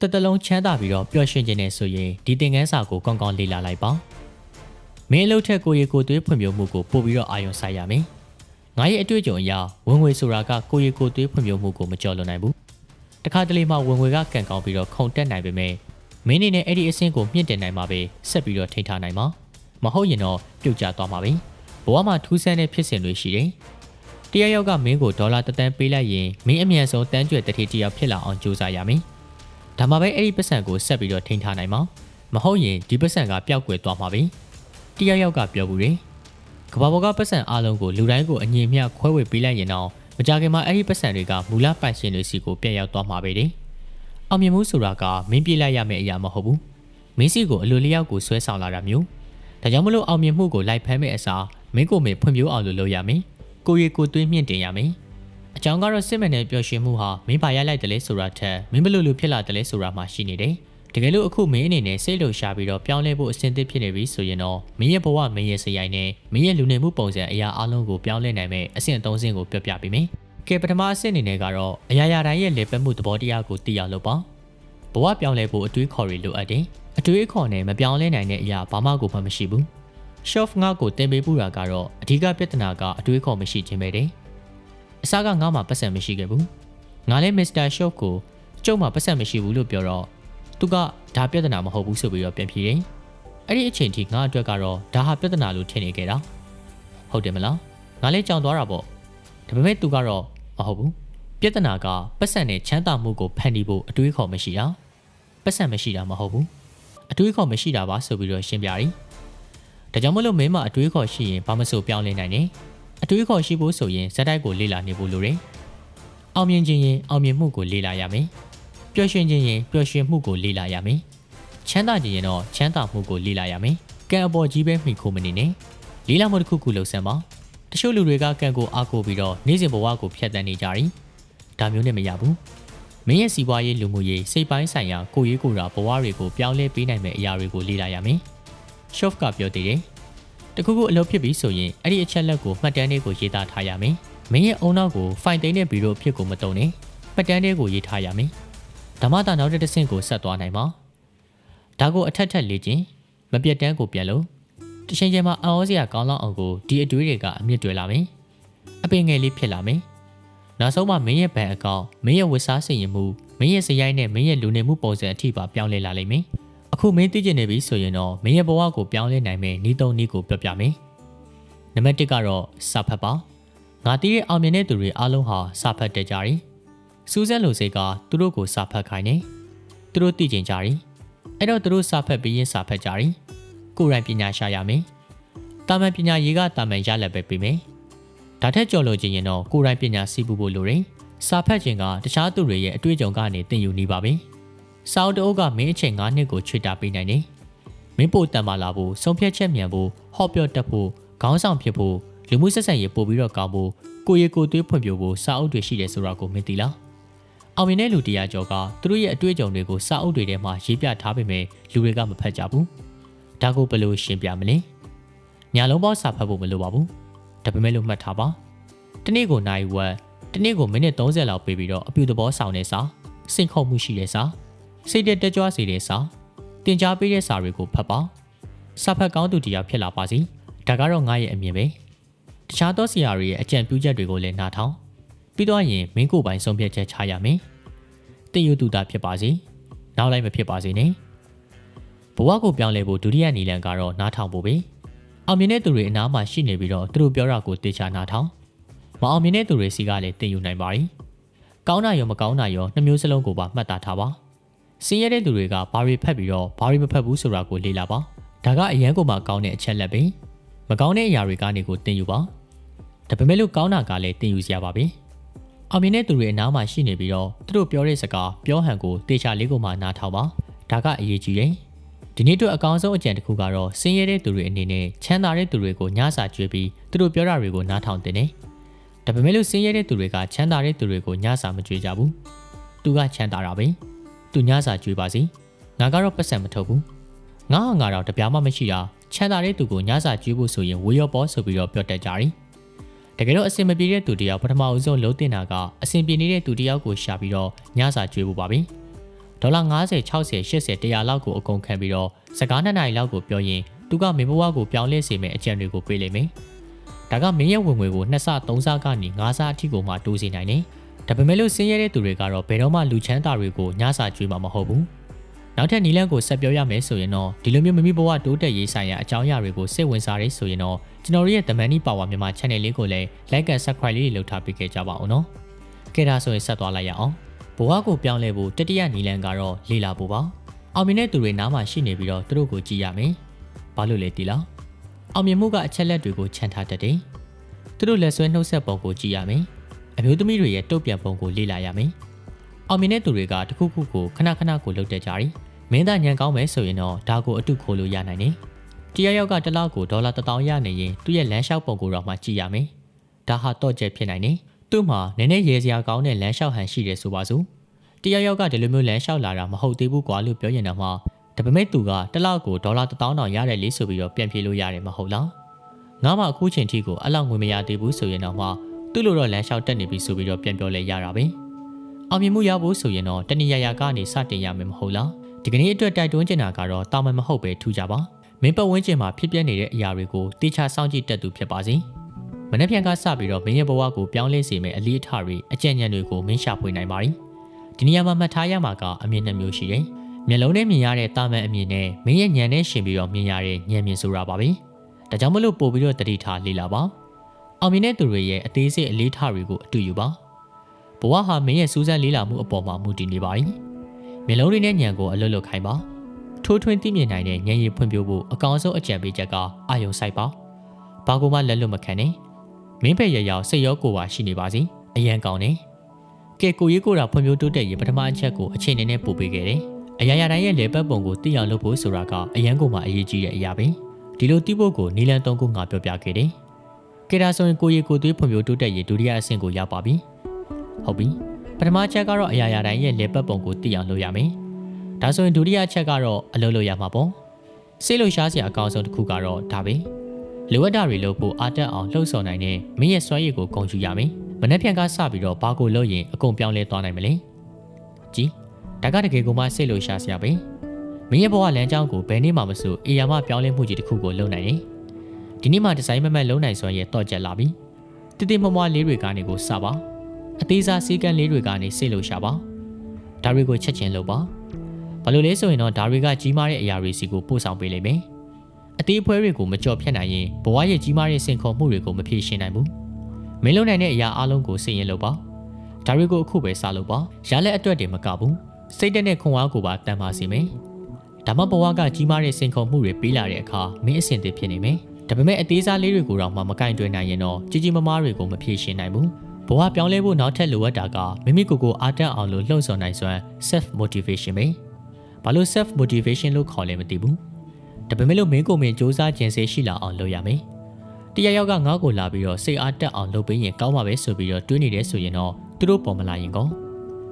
တစ်တလုံးချမ်းသာပြီးတော့ပျော်ရွှင်ခြင်းနဲ့ဆိုရင်ဒီသင်ခန်းစာကိုကောင်းကောင်းလေ့လာလိုက်ပါမင်းအလုပ်ထက်ကိုရီကိုသွေးဖွံ့ဖြိုးမှုကိုပို့ပြီးတော့အာရုံစိုက်ရမယ်ငါရဲ့အတွေ့အကြုံအရဝင်ငွေဆိုတာကကိုရီကိုသွေးဖွံ့ဖြိုးမှုကိုမကျော်လွန်နိုင်ဘူးတခါတလေမှဝင်ငွေကကန်ကောင်းပြီးတော့ခုန်တက်နိုင်ပေမဲ့မင်းအနေနဲ့အဲ့ဒီအဆင့်ကိုမြင့်တင်နိုင်မှာပဲဆက်ပြီးတော့ထိန်းထားနိုင်မှာမဟုတ်ရင်တော့ပြုတ်ကျသွားမှာပဲဘဝမှာထူးဆန်းတဲ့ဖြစ်စဉ်တွေရှိတယ်တရယောက်ကမင်းကိုဒေါ်လာတသန်းပေးလိုက်ရင်မင်းအမြန်ဆုံးတန်းကျွယ်တတိတယောက်ဖြစ်လာအောင်ကြိုးစားရမယ် ဒါမှပဲအဲ့ဒီပတ်စံကိုဆက်ပြီးတော့ထိန်းထားနိုင်မှာမဟုတ်ရင်ဒီပတ်စံကပျောက်ကွယ်သွားမှာပဲတရယောက်ကပြောဘူးတယ်ကဘာပေါ်ကပတ်စံအားလုံးကိုလူတိုင်းကိုအငြိမ်မျှခွဲဝေပေးလိုက်ရင်တော့မကြခင်မှာအဲ့ဒီပတ်စံတွေကမူလပိုင်ရှင်တွေစီကိုပြတ်ရောက်သွားမှာပဲတဲ့အောင်မြင်မှုဆိုတာကမင်းပြေးလိုက်ရမယ့်အရာမဟုတ်ဘူးမင်းစီကိုအလိုလျောက်ကိုဆွဲဆောင်လာတာမျိုးဒါကြောင့်မလို့အောင်မြင်မှုကိုလိုက်ဖမ်းမဲ့အစားမင်းကိုမေဖွံ့ဖြိုးအောင်လုပ်လို့ရမယ်ကိုရီကိုသွေးမြင့်တင်ရမယ် အကြောင်းကတော့စစ်မှန်တဲ့ပျော်ရွှင်မှုဟာမင်းပါရလိုက်တယ်လေဆိုတာထက်မင်းဘလို့လို့ဖြစ်လာတယ်လေဆိုတာမှရှိနေတယ်တကယ်လို့အခုမင်းအနေနဲ့စိတ်လှုပ်ရှားပြီးတော့ပြောင်းလဲဖို့အဆင်သင့်ဖြစ်နေပြီဆိုရင်တော့မင်းရဲ့ဘဝမင်းရဲ့စရိုက်နဲ့မင်းရဲ့လူနေမှုပုံစံအရာအလုံးကိုပြောင်းလဲနိုင်မဲ့အဆင့်အသုံးဆင့်ကိုပြောပြပေးမယ်။ကဲပထမအဆင့်အနေနဲ့ကတော့အရာရာတိုင်းရဲ့လေပတ်မှုသဘောတရားကိုသိရလို့ပါ။ဘဝပြောင်းလဲဖို့အတွေးခေါ်တွေလိုအပ်တယ်။အတွေးခေါ်နဲ့မပြောင်းလဲနိုင်တဲ့အရာဘာမှကိုမှမရှိဘူး။ Shof ငါကိုတင်ပေးပူတာကတော့အဓိကပြဿနာကအတွေးခေါ်မရှိခြင်းပဲတဲ့။ အစားကငါမှပတ်စံမရှိခဲ့ဘူး။ငါလည်း Mr. Shof ကိုကျုပ်မှပတ်စံမရှိဘူးလို့ပြောတော့သူကဒါပြဿနာမဟုတ်ဘူးဆိုပြီးတော့ပြန်ပြေးတယ်။အဲ့ဒီအချိန်ထိငါအတွက်ကတော့ဒါဟာပြဿနာလို့ထင်နေခဲ့တာ။ဟုတ်တယ်မလား။ငါလည်းကြောင်သွားတာပေါ့။ဒါပေမဲ့သူကတော့မဟုတ်ဘူး။ပြဿနာကပတ်စံနဲ့ချမ်းသာမှုကိုဖန်တီးဖို့အတွေးခေါ်မရှိတာ။ပတ်စံမရှိတာမဟုတ်ဘူး။အတွေးခေါ်မရှိတာပါဆိုပြီးတော့ရှင်းပြတယ်။ဒါကြောင့်မလို့မင်းမအတွေးခေါ်ရှိရင်ဘာမဆိုပြောင်းလဲနိုင်တယ်။ အတွေးခေါ်ရှိဖို့ဆိုရင်ဇက်တိုက်ကိုလေ့လာနေဖို့လိုတယ်။အောင်မြင်ခြင်းရင်အောင်မြင်မှုကိုလေ့လာရမယ်။ပျော်ရွှင်ခြင်းရင်ပျော်ရွှင်မှုကိုလေ့လာရမယ်။ချမ်းသာခြင်းရင်တော့ချမ်းသာမှုကိုလေ့လာရမယ်။ကံအပေါ်ကြီးပဲမှီခိုမနေနဲ့။လေ့လာမှုတစ်ခုခုလှုပ်ဆန်းပါ။တချို့လူတွေကကံကိုအားကိုးပြီးတော့နေ့စဉ်ဘဝကိုဖျက်ဆီးနေကြတယ်။ဒါမျိုးနဲ့မရဘူး။မင်းရဲ့စီးပွားရေးလူမှုရေးစိတ်ပိုင်းဆိုင်ရာကိုရေးကိုယ်တာဘဝတွေကိုပြောင်းလဲပေးနိုင်မယ့်အရာတွေကိုလေ့လာရမယ်။ Shof ကပြောသေးတယ်။ တခုခုအလုပ်ဖြစ်ပြီဆိုရင်အဲ့ဒီအချက်လက်ကိုမှတ်တမ်းလေးကိုရေးသားထားရမယ်။မင်းရဲ့အုံနောက်ကိုဖိုင်သိမ်းတဲ့ဗီဒီယိုအဖြစ်ကိုမတုံနဲ့။မှတ်တမ်းလေးကိုရေးထားရမယ်။ဓမ္မတာနောက်တစ်ဆင့်ကိုဆက်သွားနိုင်မှာ။ဒါကိုအထက်ထက်လေ့ကျင့်မပြတ်တမ်းကိုပြန်လို့တချိန်ချိန်မှာအော်စရာကောင်းလောက်အောင်ကိုဒီအတွေးတွေကအမြင့်တွယ်လာမယ်။အပင်ငယ်လေးဖြစ်လာမယ်။နောက်ဆုံးမှမင်းရဲ့ဘဏ်အကောင့်မင်းရဲ့ဝတ်စားစင်ရင်မှုမင်းရဲ့စရိုက်နဲ့မင်းရဲ့လူနေမှုပုံစံအထိပါပြောင်းလဲလာလိမ့်မယ်။ အခုမင်းသိကျင်နေပြီဆိုရင်တော့မင်းရဲ့ဘဝကိုပြောင်းလဲနိုင်မယ်ဤသုံးနည်းကိုပြောပြမယ်။နံပါတ်1ကတော့စာဖတ်ပါ။ငါတီးတဲ့အောင်မြင်တဲ့သူတွေအားလုံးဟာစာဖတ်တတ်ကြတယ်။စူးစမ်းလို့စိတ်ကသူတို့ကိုစာဖတ်ခိုင်းတယ်။သူတို့သိကျင်ကြတယ်။အဲ့တော့သူတို့စာဖတ်ပြီးရင်စာဖတ်ကြတယ်။ကိုယ်တိုင်ပညာရှာရမယ်။တာမန်ပညာရေးကတာမန်ရလက်ပဲပေးမယ်။ဒါထက်ကျော်လို့ခြင်းရင်တော့ကိုယ်တိုင်ပညာစီးပူဖို့လိုတယ်။စာဖတ်ခြင်းကတခြားသူတွေရဲ့အတွေ့အကြုံကနေသင်ယူနေပါပြီ။ စာအုပ်တအုပ်ကမင်းအချိန်9နှစ်ကိုချွေတာပေးနိုင်တယ်။မင်းပို့တန်မာလာဖို့ဆုံးဖြတ်ချက်မြန်ဖို့ဟော့ပြော့တက်ဖို့ခေါင်းဆောင်ဖြစ်ဖို့လူမှုဆက်ဆံရေးပို့ပြီးတော့ကောင်းဖို့ကိုရီကိုသွေးဖွံ့ဖြိုးဖို့စာအုပ်တွေရှိတယ်ဆိုတာကိုမင်းသိလား။အောင်မြင်တဲ့လူတရားကျော်ကသူတို့ရဲ့အတွေ့အကြုံတွေကိုစာအုပ်တွေထဲမှာရေးပြထားပေမဲ့လူတွေကမဖတ်ကြဘူး။ဒါကိုဘယ်လိုရှင်းပြမလဲ။ညာလုံးပေါင်းစာဖတ်ဖို့မလိုပါဘူး။ဒါပေမဲ့လို့မှတ်ထားပါ။တနေ့ကိုနိုင်ဝက်တနေ့ကိုမိနစ်30လောက်ပေးပြီးတော့အပြူသဘောဆောင်တဲ့စာစိတ်ခုံမှုရှိတဲ့စာ စိတ်တက်တက်ကြွစေတဲ့စာတင် जा ပေးတဲ့စာတွေကိုဖတ်ပါစာဖတ်ကောင်းသူတရားဖြစ်လာပါစေဒါကတော့ငါရဲ့အမြင်ပဲတခြားသောဆရာတွေရဲ့အကြံပြုချက်တွေကိုလည်းနားထောင်ပြီးတော့ရင်မင်းကိုယ်ပိုင်ဆုံးဖြတ်ချက်ချရမယ်တင်ယူသူတာဖြစ်ပါစေနောက်လိုက်မဖြစ်ပါစေနဲ့ဘဝကိုပြောင်းလဲဖို့ဒုတိယနီလန်ကတော့နားထောင်ဖို့ပဲအောင်မြင်တဲ့သူတွေအနားမှာရှိနေပြီးတော့သူတို့ပြောတာကိုတေချာနားထောင်မအောင်မြင်တဲ့သူတွေစီကလည်းတင်ယူနိုင်ပါ යි ။ကောင်းတာရောမကောင်းတာရောနှမျိုးစလုံးကိုပါမှတ်သားထားပါ။ စင်ရတဲ့သူတွေကဘာတွေဖက်ပြီးတော့ဘာတွေမဖက်ဘူးဆိုတာကိုလေ့လာပါ။ဒါကအရန်ကိုမှကောင်းတဲ့အချက်လက်ပဲ။မကောင်းတဲ့အရာတွေကနေကိုတင်ယူပါ။ဒါပေမဲ့လို့ကောင်းတာကလည်းတင်ယူစရာပါပဲ။အောင်မြင်တဲ့သူတွေအနားမှာရှိနေပြီးတော့သူတို့ပြောတဲ့စကားပြောဟန်ကိုတေချာလေးကိုမှနားထောင်ပါ။ဒါကအရေးကြီးတယ်။ဒီနေ့အတွက်အကောင်းဆုံးအကြံတစ်ခုကတော့စင်ရတဲ့သူတွေအနေနဲ့ချမ်းသာတဲ့သူတွေကိုညစာကျွေးပြီးသူတို့ပြောတာတွေကိုနားထောင်တင်တယ်။ဒါပေမဲ့လို့ဆင်းရဲတဲ့သူတွေကချမ်းသာတဲ့သူတွေကိုညစာမကြွေးကြဘူး။သူကချမ်းသာတာပဲ။ သူညစာကြွေးပါစီ။ငါကတော့ပတ်စံမထုတ်ဘူး။ငါဟာငါတော့တပြားမှမရှိတာချမ်းသာတဲ့သူကိုညစာကြွေးဖို့ဆိုရင်ဝေရောပေါ်ဆိုပြီးတော့ပြောတတ်ကြတယ်။တကယ်တော့အဆင်မပြေတဲ့သူတယောက်ပထမအဦးဆုံးလုံးတင်တာကအဆင်ပြေနေတဲ့သူတယောက်ကိုရှာပြီးတော့ညစာကြွေးဖို့ပါပဲ။ဒေါ်လာ90 60 80 100လောက်ကိုအကုန်ခံပြီးတော့စကားနှစ်နာရီလောက်ကိုပြောရင်သူကမင်းဘဝကိုပြောင်းလဲစေမယ့်အကြံတွေကိုပေးလိမ့်မယ်။ဒါကမင်းရဲ့ဝင်ငွေကိုနှစ်ဆသုံးဆကနေငါးဆအထိကိုမှတိုးစေနိုင်တယ်။ ဒါပေမဲ့လို့ဆင်းရဲတဲ့သူတွေကတော့ဘယ်တော့မှလူချမ်းသာတွေကိုညစာကျွေးမှာမဟုတ်ဘူး။နောက်ထပ်နီလန်းကိုဆက်ပြောရမယ်ဆိုရင်တော့ဒီလိုမျိုးမိမိဘဝတိုးတက်ရေးဆိုင်ရာအကြောင်းအရာတွေကိုစိတ်ဝင်စားရဲဆိုရင်တော့ကျွန်တော်တို့ရဲ့ The Money Power မြန်မာ Channel လေးကိုလည်း Like and Subscribe လေးလုပ်ထားပေးခဲ့ကြပါဦးနော်။ကဲဒါဆိုရင်ဆက်သွားလိုက်ရအောင်။ဘဝကိုပြောင်းလဲဖို့တတိယနီလန်းကတော့လေလာဖို့ပါ။အောင်မြင်တဲ့သူတွေနားမှာရှိနေပြီးတော့သူတို့ကိုကြည့်ရမယ်။ဘာလို့လဲတီလား။အောင်မြင်မှုကအချက်လက်တွေကိုခြံထားတတ်တယ်။သူတို့လက်ဆွဲနှုတ်ဆက်ပုံကိုကြည့်ရမယ်။ အမျိုးသမီးတွေရဲ့တုတ်ပြန်ပုံကိုလေ့လာရမယ်။အောင်မြင်တဲ့သူတွေကတခုခုကိုခဏခဏကိုလုပ်တတ်ကြတယ်။မင်းသားညံကောင်းမယ်ဆိုရင်တော့ဒါကိုအတုခိုးလို့ရနိုင်တယ်။တရယောက်ကတစ်လောက်ကိုဒေါ်လာ1000ရနေရင်သူ့ရဲ့လမ်းလျှောက်ပုံကိုတော့မှကြည့်ရမယ်။ဒါဟာတော့ကျက်ဖြစ်နိုင်တယ်။သူ့မှာနည်းနည်းရေစရာကောင်းတဲ့လမ်းလျှောက်ဟန်ရှိတယ်ဆိုပါစို့။တရယောက်ကဒီလိုမျိုးလမ်းလျှောက်လာတာမဟုတ်သေးဘူးကွာလို့ပြောရင်တော့မှဒါပေမဲ့သူကတစ်လောက်ကိုဒေါ်လာ1000တောင်ရတယ်လေဆိုပြီးတော့ပြန်ပြေလို့ရတယ်မဟုတ်လား။ငါမှအခုချိန်ထိကိုအဲ့လောက်ငွေမရသေးဘူးဆိုရင်တော့မှ သူ့လိုတော့လမ်းလျှောက်တက်နေပြီဆိုပြီးတော့ပြန်ပြောလဲရတာပဲ။အောင်မြင်မှုရဖို့ဆိုရင်တော့တဏှာရာကနေစတင်ရမယ်မဟုတ်လား။ဒီကနေ့အတွက်တိုက်တွန်းချင်တာကတော့တာမန်မဟုတ်ပဲထူကြပါ။မင်းပတ်ဝန်းကျင်မှာဖြစ်ပျက်နေတဲ့အရာတွေကိုတေချာစောင့်ကြည့်တတ်သူဖြစ်ပါစေ။မနေ့ပြန်ကစပြီးတော့မင်းရဲ့ဘဝကိုပြောင်းလဲစေမယ့်အလေးအထားတွေအကြံဉာဏ်တွေကိုမင်းရှာဖွေနိုင်ပါ ರಿ ။ဒီနေရာမှာမှတ်ထားရမှာကအမြင်နှမျိုးရှိတယ်။မျက်လုံးနဲ့မြင်ရတဲ့တာမန်အမြင်နဲ့မင်းရဲ့ဉာဏ်နဲ့ရှင်ပြီးတော့မြင်ရတဲ့ဉာဏ်မြင်ဆိုတာပါပဲ။ဒါကြောင့်မလို့ပို့ပြီးတော့တတိထားလေ့လာပါ။ အောင်မြင်တဲ့သူတွေရဲ့အသေးစိတ်အလေးထားတွေကိုအတူယူပါ။ဘဝဟာမင်းရဲ့စူးစမ်းလေးလာမှုအပေါ်မှာမူတည်နေပါ ರಿ ။မျက်လုံးတွေနဲ့ဉာဏ်ကိုအလွတ်လွတ်ခိုင်းပါ။ထိုးထွင်းသိမြင်နိုင်တဲ့ဉာဏ်ရည်ဖွံ့ဖြိုးဖို့အကောင်းဆုံးအကြံပေးချက်ကအာယုံစိုက်ပါ။ဘာကိုမှလက်လွတ်မခံနဲ့။မင်းဖက်ရရောက်စိတ်ရောကိုယ်ပါရှိနေပါစေ။အရန်ကောင်းတယ်။ကဲကိုရေးကိုတာဖွံ့ဖြိုးတိုးတက်ရေးပထမအချက်ကိုအချိန်နဲ့ပို့ပေးခဲ့တယ်။အရာရာတိုင်းရဲ့လေပတ်ပုံကိုသိအောင်လုပ်ဖို့ဆိုတာကအရန်ကိုမှအရေးကြီးတဲ့အရာပဲ။ဒီလိုသိဖို့ကိုနီလန်သုံးခုငါပြောပြခဲ့တယ်။ ကဲဒါဆိုရင်ကိုရေးကိုသွေးဖွံ့ဖြိုးတိုးတက်ရေးဒုတိယအဆင့်ကိုရောက်ပါပြီ။ဟုတ်ပြီ။ပထမချက်ကတော့အရာရာတိုင်းရဲ့လေပတ်ပုံကိုသိအောင်လုပ်ရမယ်။ဒါဆိုရင်ဒုတိယချက်ကတော့အလုပ်လုပ်ရမှာပေါ့။စိတ်လှုပ်ရှားစရာအကောင်းဆုံးတစ်ခုကတော့ဒါပဲ။လိုအပ်တာတွေလုပ်ဖို့အားတက်အောင်လှုပ်ဆော်နိုင်တဲ့မင်းရဲ့စွမ်းရည်ကိုဂုဏ်ယူရမယ်။မနေ့ပြန်ကစပြီးတော့ဘာကိုလုပ်ရင်အကုန်ပြောင်းလဲသွားနိုင်မလဲ။ကြည်ဒါကတကယ်ကိုမှစိတ်လှုပ်ရှားစရာပဲ။မင်းရဲ့ဘဝလမ်းကြောင်းကိုဘယ်နေ့မှမဆိုအေယာမပြောင်းလဲမှုကြီးတစ်ခုကိုလုပ်နိုင်တယ်။ ဒီနေ့မှဒီဇိုင်းမမတ်လုံးနိုင်စွမ်းရဲ့တော့ကျက်လာပြီ။တည်တည်မွမွလေးတွေကနေကိုစပါ။အသေးစားစည်းကမ်းလေးတွေကနေစိတ်လှုပ်ရှားပါ။ဒါတွေကိုချက်ချင်းလုပ်ပါ။ဘာလို့လဲဆိုရင်တော့ဒါတွေကကြီးမားတဲ့အရာတွေစီကိုပို့ဆောင်ပေးလိမ့်မယ်။အသေးအဖွဲတွေကိုမကြော်ဖြတ်နိုင်ရင်ဘဝရဲ့ကြီးမားတဲ့စင်ခေါ်မှုတွေကိုမဖြေရှင်းနိုင်ဘူး။မင်းလုံနိုင်တဲ့အရာအလုံးကိုစိတ်ရင်လုပ်ပါ။ဒါတွေကိုအခုပဲစလုပ်ပါ။ရလက်အတွက်တွေမကဘူး။စိတ်တက်တဲ့ခွန်အားကိုပါတန်ပါစေမယ်။ဒါမှဘဝကကြီးမားတဲ့စင်ခေါ်မှုတွေပေးလာတဲ့အခါမင်းအဆင်သင့်ဖြစ်နေမယ်။ ဒါပေမဲ့အသေးစားလေးတွေကိုတော့မှမကင်တွယ်နိုင်ရင်တော့ကြီးကြီးမားမားတွေကိုမဖြေရှင်းနိုင်ဘူး။ဘဝပြောင်းလဲဖို့နောက်ထပ်လိုအပ်တာကမိမိကိုယ်ကိုအားတက်အောင်လို့လှုံ့ဆော်နိုင်စွမ်း self motivation ပဲ။ဘာလို့ self motivation လို့ခေါ်လဲမသိဘူး။ဒါပေမဲ့လို့မင်းကိုယ်မင်းစူးစမ်းကျင်စေရှိလာအောင်လုပ်ရမယ်။တရယောက်ကငါ့ကိုလာပြီးတော့စိတ်အားတက်အောင်လုပ်ပေးရင်ကောင်းပါပဲဆိုပြီးတော့တွေးနေတယ်ဆိုရင်တော့သူတို့ပေါ်မလာရင်ကော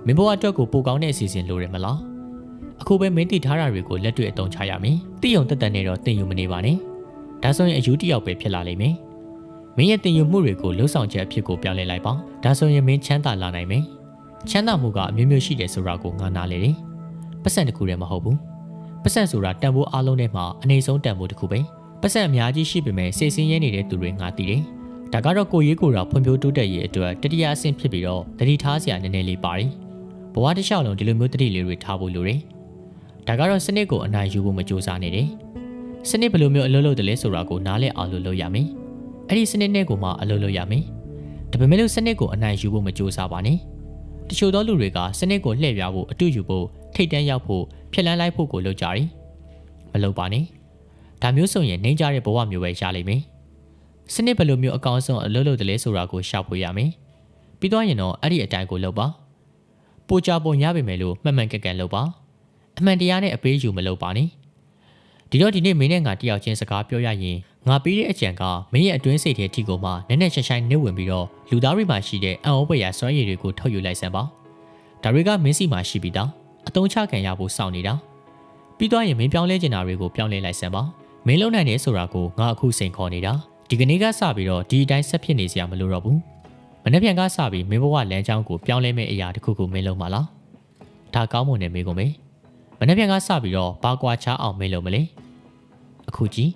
မင်းဘဝအတွက်ကိုပိုကောင်းတဲ့အစီအစဉ်လိုရမလား။အခုပဲမင်းတည်ထားတာတွေကိုလက်တွေ့အသုံးချရမယ်။တိယုံတက်တက်နဲ့တော့တင်ယူမနေပါနဲ့။ ဒါဆိုရင်အယူတယောက်ပဲဖြစ်လာလိမ့်မယ်။မင်းရဲ့တင်ယူမှုတွေကိုလှုပ်ဆောင်ချက်အဖြစ်ကိုပြောင်းလဲလိုက်ပါ။ဒါဆိုရင်မင်းချမ်းသာလာနိုင်မယ်။ချမ်းသာမှုကအမျိုးမျိုးရှိတယ်ဆိုတာကိုငါနားလေတယ်။ပတ်စံတစ်ခုတည်းမဟုတ်ဘူး။ပတ်စံဆိုတာတန်ဖိုးအလုံးထဲမှာအနေဆုံးတန်ဖိုးတစ်ခုပဲ။ပတ်စံအများကြီးရှိပေမဲ့စိတ်ဆင်းရဲနေတဲ့သူတွေငါသိတယ်။ဒါကတော့ကိုရေးကိုယ်တော်ဖွံ့ဖြိုးတိုးတက်ရေးအတွက်တတိယအဆင့်ဖြစ်ပြီးတော့တတိထားစရာနည်းနည်းလေးပါတယ်။ဘဝတစ်လျှောက်လုံးဒီလိုမျိုးတတိလေးတွေထားဖို့လိုတယ်။ဒါကတော့စနစ်ကိုအနိုင်ယူဖို့မကြိုးစားနေတယ်။ စနစ်ဘယ်လိုမျိုးအလုပ်လုပ်တယ်လဲဆိုတာကိုနားလည်အောင်လုပ်လို့ရမယ်။အဲ့ဒီစနစ်နဲ့ကိုမှအလုပ်လုပ်ရမယ်။ဒါပေမဲ့လို့စနစ်ကိုအနိုင်ယူဖို့မကြိုးစားပါနဲ့။တချို့သောလူတွေကစနစ်ကိုလှည့်ပြဖို့အတူယူဖို့ထိတ်တန်းရောက်ဖို့ဖြက်လန်းလိုက်ဖို့ကိုလုပ်ကြတယ်။မလုပ်ပါနဲ့။ဒါမျိုးဆိုရင်နှိမ့်ကြတဲ့ဘဝမျိုးပဲရလိမ့်မယ်။စနစ်ဘယ်လိုမျိုးအကောင်းဆုံးအလုပ်လုပ်တယ်လဲဆိုတာကိုရှာဖွေရမယ်။ပြီးတော့ရင်တော့အဲ့ဒီအတိုင်းကိုလုပ်ပါ။ပိုချပုံရပါမယ်လို့မှတ်မှန်ကန်ကန်လုပ်ပါ။အမှန်တရားနဲ့အပေးယူမလုပ်ပါနဲ့။ ဒီတော့ဒီနေ့မင်းနဲ့ငါတယောက်ချင်းစကားပြောရရင်ငါပေးတဲ့အကြံကမင်းရဲ့အတွင်းစိတ်ထဲထိကိုမှနက်နက်ရှိုင်းရှိုင်းနှိမ့်ဝင်ပြီးတော့လူသားတွေမှာရှိတဲ့အံ့ဩဖွယ်ရာစွမ်းရည်တွေကိုထုတ်ယူလိုက်စမ်းပါ။ဒါတွေကမင်းစီမှာရှိပြီးသားအတုံးချခံရဖို့စောင့်နေတာ။ပြီးတော့ရင်မင်းပြောင်းလဲကျင်တာတွေကိုပြောင်းလဲလိုက်စမ်းပါ။မင်းလုံနိုင်တယ်ဆိုတာကိုငါအခုစိန်ခေါ်နေတာ။ဒီကနေ့ကစပြီးတော့ဒီအတိုင်းဆက်ဖြစ်နေစရာမလိုတော့ဘူး။မနေ့ပြန်ကစပြီးမင်းဘဝလမ်းကြောင်းကိုပြောင်းလဲမဲ့အရာတစ်ခုခုမင်းလုံးပါလား။ဒါဒါကောင်းမွန်တဲ့မိကုန်ပဲ မနေ့ပြန်ကစပြီးတော့ဘာကွာချအောင်မင်းလို့မလဲအခုကြည့်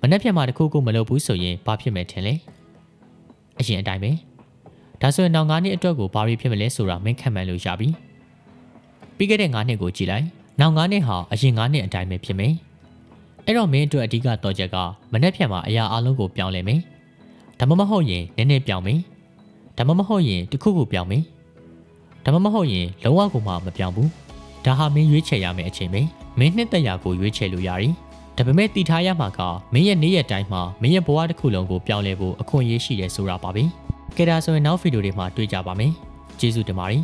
မနေ့ပြန်မှာတခုခုမလုပ်ဘူးဆိုရင်ဘာဖြစ်မယ်ထင်လဲအရင်အတိုင်းပဲဒါဆိုရင်နောက်9နှစ်အတွက်ကိုဘာတွေဖြစ်မလဲဆိုတာမင်းခံမှန်းလို့ရပြီပြီးခဲ့တဲ့9နှစ်ကိုကြည့်လိုက်နောက်9နှစ်ဟာအရင်9နှစ်အတိုင်းပဲဖြစ်မယ်အဲ့တော့မင်းအတွက်အဓိကတော့ချက်ကမနေ့ပြန်မှာအရာအလုံးကိုပြောင်းလဲမယ်ဒါမှမဟုတ်ရင်နည်းနည်းပြောင်းမယ်ဒါမှမဟုတ်ရင်တခုခုပြောင်းမယ်ဒါမှမဟုတ်ရင်လုံးဝကိုမှမပြောင်းဘူး ဒါဟာမင်းရွေးချယ်ရမယ့်အချိန်ပဲမင်းနှစ်သက်ရာကိုရွေးချယ်လို့ရတယ်ဒါပေမဲ့တည်ထားရမှာကမင်းရဲ့နေ့ရက်တိုင်းမှာမင်းရဲ့ဘဝတစ်ခုလုံးကိုပြောင်းလဲဖို့အခွင့်အရေးရှိတယ်ဆိုတာပါပဲကဲဒါဆိုရင်နောက်ဗီဒီယိုတွေမှာတွေ့ကြပါမယ်ကျေးဇူးတင်ပါတယ်